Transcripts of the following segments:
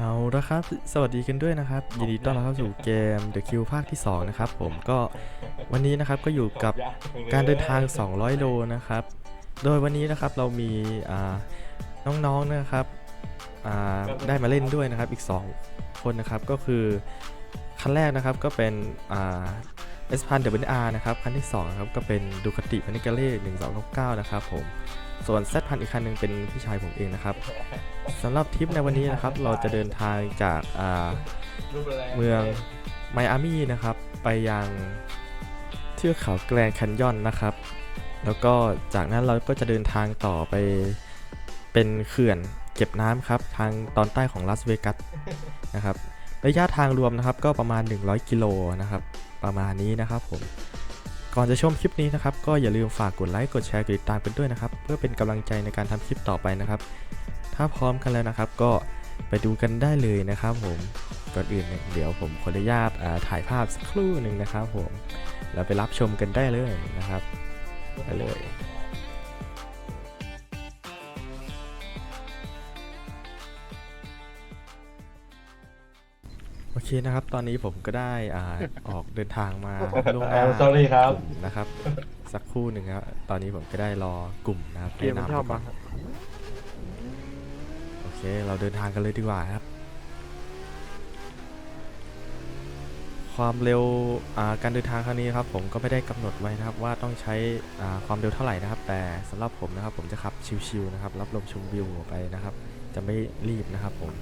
เอาละครับ สวัสดีกันด้วยนะครับ ยินดีต้อนรับเข้าสู่เกม The Q ภาคที่ 2 นะครับ ผมก็วันนี้นะครับก็อยู่กับการเดินทาง 200 โลนะครับ โดยวันนี้นะครับเรามีน้องๆนะครับได้มาเล่นด้วยนะครับอีก 2 คนนะครับก็คือคันแรกนะครับก็เป็นเอสพันเดบิอาร์นะครับคันที่2นะครับก็เป็นดูคติพานิกาเล่1299นะครับผม ส่วน Z พันอีกคันหนึงเป็นพี่ชายผมเองนะครับสำหรับทริปในวันนี้นะครับ เราจะเดินทางจากอ่าเมืองไมอามี่นะครับ ไปยังเทือกเขาแกรนด์แคนยอนนะครับ แล้วก็จากนั้นเราก็จะเดินทางต่อไปเป็นเขื่อนเก็บน้ำครับ ทางตอนใต้ของลาสเวกัสนะครับระยะทางรวมนะครับก็ประมาณ 100 กิโลนะครับ ประมาณนี้นะครับผม ก่อนจะชมคลิปนี้นะครับ ก็อย่าลืมฝากกดไลค์กดแชร์กดติดตามกันด้วยนะครับ เพื่อเป็นกำลังใจในการทำคลิปต่อไปนะครับ ถ้าพร้อมกันแล้วนะครับ ก็ไปดูกันได้เลยนะครับ ผมก่อนอื่นเดี๋ยวผมขออนุญาตถ่ายภาพสักครู่หนึ่งนะครับ ผมแล้วไปรับชมกันได้เลยนะครับไปเลย อเคนะครับ ตอนนี้ผมก็ได้อ่าออกเดินทางมาล่วงหน้าสวัสดีครับ กลุ่มนะครับ สักครู่หนึ่งครับตอนนี้ผมก็ได้รอกลุ่มนะครับเกมมันแนะนำชอบไว้ก่มาอนโอเค เราเดินทางกันเลยดีกว่าครับ ความเร็วอ่าการเดินทางครั้งนี้ครับ ผมก็ไม่ได้กำหนดไว้นะครับ ว่าต้องใช้อ่าความเร็วเท่าไหร่นะครับ แต่สำหรับผมนะครับ ผมจะขับชิวๆนะครับ รับลมชมวิวไปนะครับ จะไม่รีบนะครับผม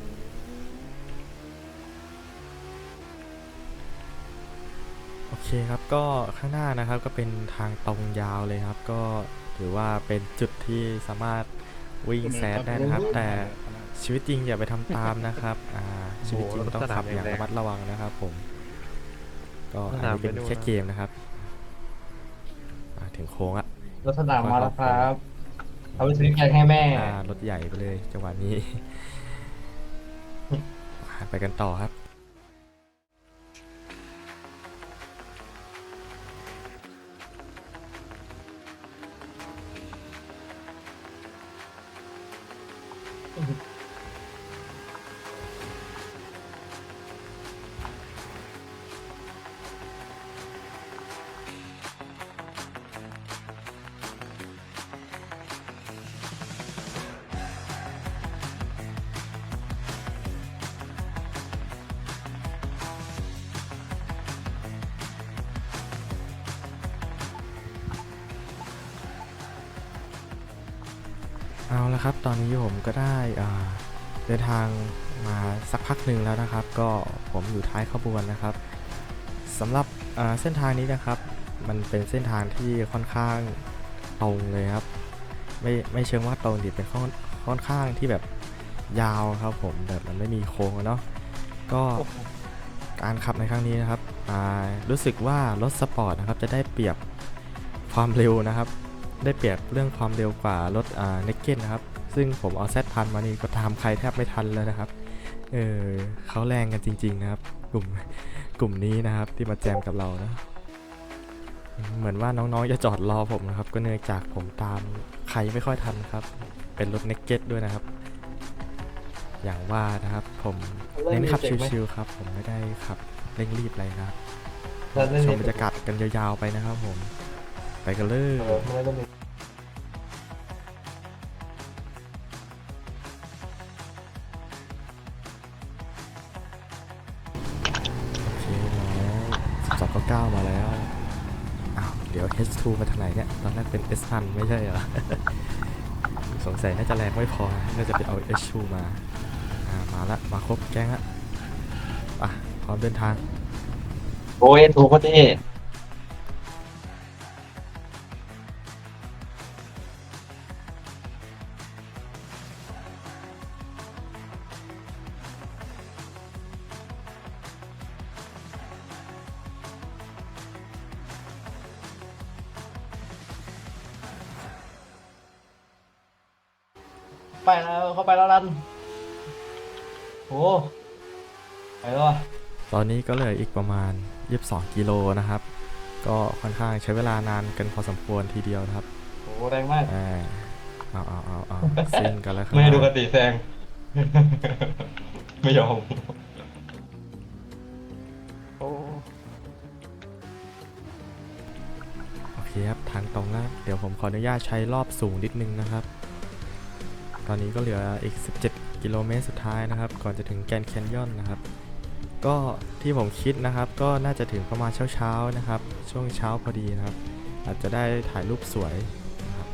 อเคครับก็ข้างหน้านะครับก็เป็นทางตรงยาวเลยครับ ก็ถือว่าเป็นจุดที่สามารถวิ่งแซดได้นะครับ แต่ชีวิตจริงอย่าไปทำตามนะครับอ่าชีวิตจริงต้องขับอย่างระมัดระวังนะครับ ผม ก็อันนี้เป็นแค่เกมนะครับอ่าถึงโค้งอะรถสนามมาแล้วครับเอาไปซื้อแกงให้แม่หน้ารถใหญ่ไปเลยจังหวะนี้ ไปกันต่อครับ ละครับ ตอนนี้ผมก็ได้เดินทางมาสักพักหนึ่งแล้วนะครับ ก็ผมอยู่ท้ายขบวนนะครับสำหรับเส้นทางนี้นะครับ มันเป็นเส้นทางที่ค่อนข้างตรงเลยครับ ไม่ไม่เชิงว่าตรงดิเป็นค่อนค่อนข้างที่แบบยาวครับผมแบบมันไม่มีโค้งเนาะก็การขับในครั้งนี้นะครับรู้สึกว่ารถสปอร์ตนะครับจะได้เปรียบความเร็วนะครับ ได้เปรียบเรื่องความเร็วกว่ารถอ่าเนกเก็ตนะครับ ซึ่งผมเอาแซดพันมานี่ก็ตามใครแทบไม่ทันแล้วนะครับ เออเขาแรงกันจริง ๆ นะครับ กลุ่มกลุ่มนี้นะครับที่มาแจมกับเรานะ เหมือนว่าน้องๆจะจอดรอผมนะครับ ก็เนื่องจากผมตามใครไม่ค่อยทันครับ เป็นรถเนกเก็ตด้วยนะครับ อย่างว่านะครับ ผมเน้นขับชิวๆครับ ผมไม่ได้ขับเร่งรีบอะไรนะครับแล้วเล่นชมบรรยากาศกันยาวๆไปนะครับผม ไปกันเลยเออไม่ได้เล่นโอเคมาแล้ว12 9มาแล้วอ้าวเดี๋ยว H2 มาทางไหนเนี่ย ตอนแรกเป็น S พันไม่ใช่เหรอ สงสัยน่าจะแรงไม่พอ น่าจะไปเอา H2 มา อ่า มาละ มาครบแก๊งละอะ พร้อมเดินทาง โอ้ยถูกก็เท่ เข้าไปแล้วรันโอ้ไปแล้วว่ะตอนนี้ก็เหลืออีกประมาณ 22 กิโลนะครับ ก็ค่อนข้างใช้เวลานานกันพอสมควรทีเดียวนะครับโอ้แรงมากอ่าเอาเอาเอาเอาซิ่งกันแล้วครับไม่ให้ดูกติแซง ไม่ยอมโอ้โอเคครับทางตรงแล้วเดี๋ยวผมขออนุญาตใช้รอบสูงนิดนึงนะครับ ตอนนี้ก็เหลืออีก 17 กิโลเมตรสุดท้ายนะครับ ก่อนจะถึงแกรนด์แคนยอนนะครับ ก็ที่ผมคิดนะครับ ก็น่าจะถึงประมาณเช้าๆนะครับ ช่วงเช้าพอดีนะครับ อาจจะได้ถ่ายรูปสวยนะครับ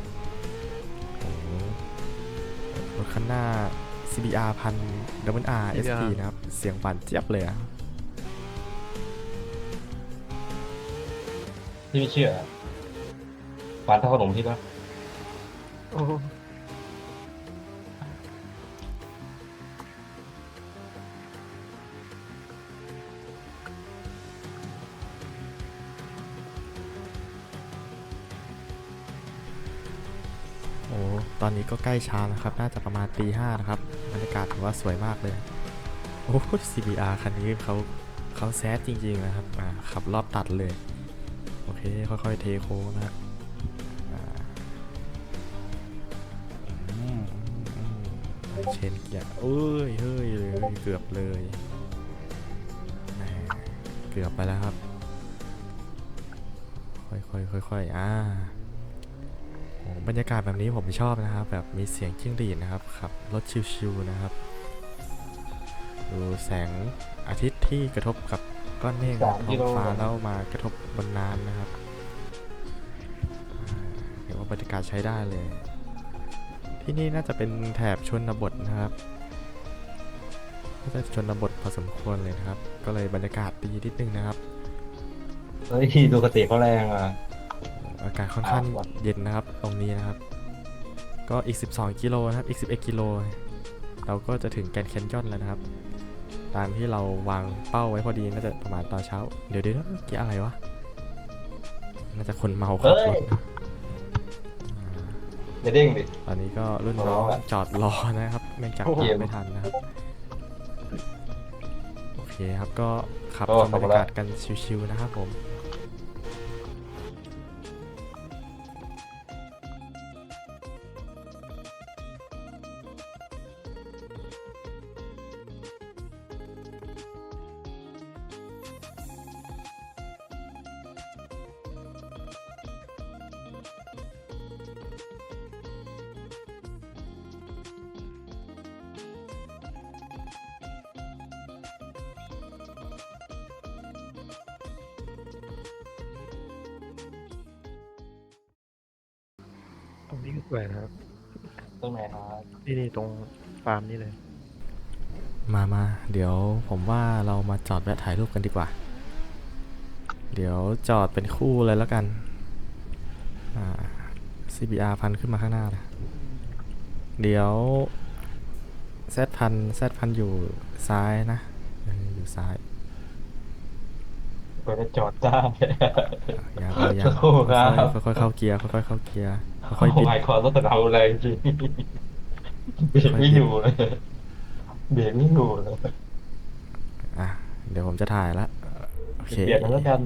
โอ้โหรถคันหน้า CBR พัน w R SP นะครับ เสียงหวานเจี๊ยบเลยอะพี่ไม่เชื่อหวานเท่าขนมพี่ปะโอ้ ตอนนี้ก็ใกล้เช้านะครับ น่าจะประมาณตีห้านะครับ บรรยากาศถือว่าสวยมากเลย โอ้ CBR คันนี้เขาเขาแซดจริง ๆ นะครับขับรอบตัดเลย โอเค ค่อย ๆ เทโค้งนะเชนเกียร์เอ้ย เฮ้ยเลยเกือบเลย เกือบไปแล้วครับ ค่อยๆค่อยๆอ่า บรรยากาศแบบนี้ผมชอบนะครับ แบบมีเสียงจิ้งหรีดนะครับขับรถชิวๆนะครับ ดูแสงอาทิตย์ที่กระทบกับก้อนเมฆท้องฟ้าแล้วมากระทบบนน้ำนะครับเห็นว่าบรรยากาศใช้ได้เลย ที่นี่น่าจะเป็นแถบชนบทนะครับน่าจะชนบทพอสมควรเลยนะครับ ก็เลยบรรยากาศดีนิดนึงนะครับเฮ้ยดูกระติเขาแรงอะ อากาศค่อนข้างอ่าว่ะเย็นนะครับ ตรงนี้นะครับ ก็อีก 12 กิโลนะครับ อีก 11 กิโล เราก็จะถึงแกรนด์แคนยอนแล้วนะครับ ตามที่เราวางเป้าไว้พอดีน่าจะประมาณตอนเช้า เดี๋ยวเดี๋ยวเมื่อกี้อะไรวะ น่าจะคนเมาขับรถนะอ่าอย่าเด้งดิ ตอนนี้ก็รุ่นน้องรอละจอดรอนะครับเนื่องจากโอ้โหตามไม่ทันนะครับโอเคครับก็ขับโอ้ชมบรรยากาศขอบคุณละกันชิวๆนะครับผม ตรงนี้ก็สวยนะครับ ตรงไหนครับนี่นี่ตรงฟาร์มนี่เลย มามาเดี๋ยวผมว่าเรามาจอดแวะถ่ายรูปกันดีกว่า เดี๋ยวจอดเป็นคู่เลยแล้วกันอ่า CBR พันขึ้นมาข้างหน้านะเดี๋ยว Z พัน Z พันอยู่ซ้ายนะเอออยู่ซ้ายเปิดจะจอดได้ อย่าอย่าอย่าโอ้โหครับ ค่อยๆเข้าเกียร์ค่อยๆเข้าเกียร์ ค่อยๆโอ้บิดยขอรถแต่เราแรงจริงเบรกไม่อยู่เลยเบรกไม่อยู่เลยอะ เดี๋ยวผมจะถ่ายละโอเคเปลี่ยนแล้วกัน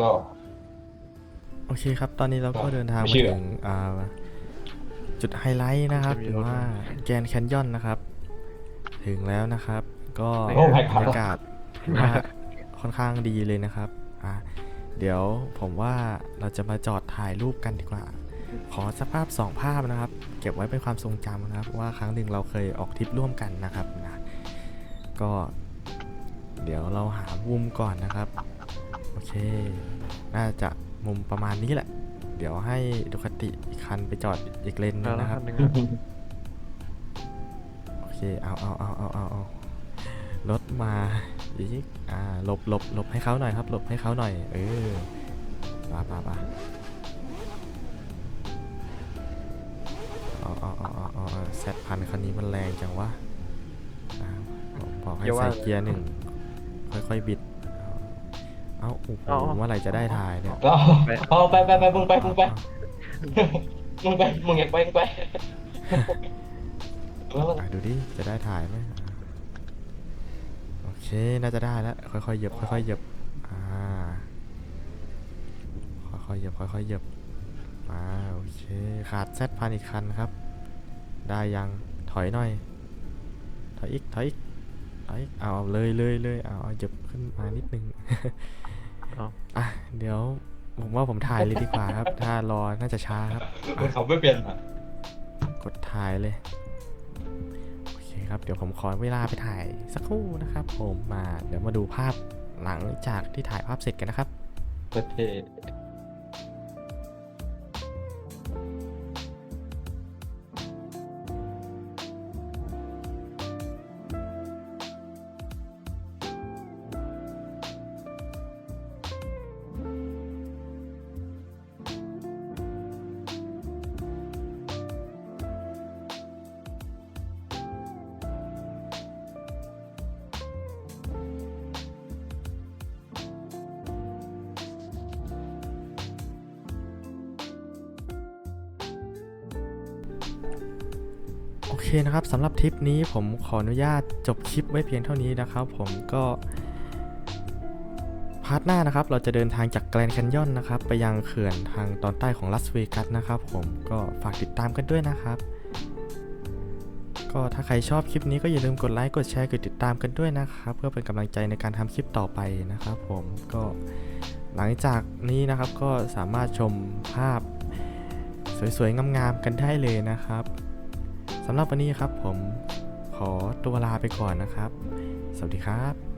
ก็โอเคครับ ตอนนี้เราก็ก็เดินทางไม่มาเชื่อถึงอ่าจุดไฮไลท์นะครับ หรือว่าแกนแคนยอนนะครับ ถึงแล้วนะครับ ก็โอ้ my บร god รยากาศถือว่าค่อนข้างดีเลยนะครับอะเดี๋ยวผมว่าเราจะมาจอดถ่ายรูปกันดีกว่า ขอสภาพสองภาพนะครับ เก็บไว้เป็นความทรงจำนะครับว่าครั้งหนึ่งเราเคยออกทริปร่วมกันนะครับนะก็ เดี๋ยวเราหามุมก่อนนะครับ โอเค น่าจะมุมประมาณนี้แหละ เดี๋ยวให้ดูคติอีกคันไปจอดอีกเลนหนึมางแล้วนะคคัรับนหนึ่งครับ โอเค เอาเอาเอาเอาเอาเอารถมาอีกอ่าหลบหลบหลบให้เขาหน่อยครับ หลบให้เขาหน่อย เออปาปาปาเอาเอาเอาเอาเอาเอาแซดพันคันนี้มันแรงจังวะอ่าบอกบอกให้อย่าว่า ใส่เกียร์หนึ่งค่อยๆบิด เอาโอ้โหเอา เมื่อไหร่จะได้ถ่ายเนี่ยก็เอาไปไปไปมึงไปมึงไปมึงไปมึงอยากไปมึงไปอะดูดิ จะได้ถ่ายไหมอะโอเค น่าจะได้แล้ว ค่อยๆเหยียบ ค่อยๆเหยียบ อ่า ค่อยๆเหยียบ ค่อยๆเหยียบอ่าโอเค ขาดแซดพันอีกคันครับ ได้ยัง ถอยหน่อย ถอยอีก ถอยอีก ถอยอีกเอาเอาเลยเลยเลยเอาเอาเหยียบขึ้นมานิดนึง เอาอะเดี๋ยวผมว่าผมถ่ายเลยดีกว่าครับ ถ้ารอน่าจะช้าครับ มันเขาไม่เปลี่ยนอะกดถ่ายเลย โอเคครับ เดี๋ยวผมขอเวลาไปถ่ายสักครู่นะครับ ผมมาเดี๋ยวมาดูภาพหลังจากที่ถ่ายภาพเสร็จกันนะครับ ประเทศ โอเคนะครับสำหรับทริปนี้ผมขออนุญาตจบคลิปไว้เพียงเท่านี้นะครับ ผมก็พาร์ทหน้านะครับเราจะเดินทางจากแกรนด์แคนยอนนะครับ ไปยังเขื่อนทางตอนใต้ของลัสเวกัสนะครับ ผมก็ฝากติดตามกันด้วยนะครับ ก็ถ้าใครชอบคลิปนี้ก็อย่าลืมกดไลค์กดแชร์กดติดตามกันด้วยนะครับ เพื่อเป็นกำลังใจในการทำคลิปต่อไปนะครับ ผมก็หลังจากนี้นะครับก็สามารถชมภาพสวยๆงามๆกันได้เลยนะครับ สำหรับวันนี้ครับผมขอตัวลาไปก่อนนะครับ สวัสดีครับ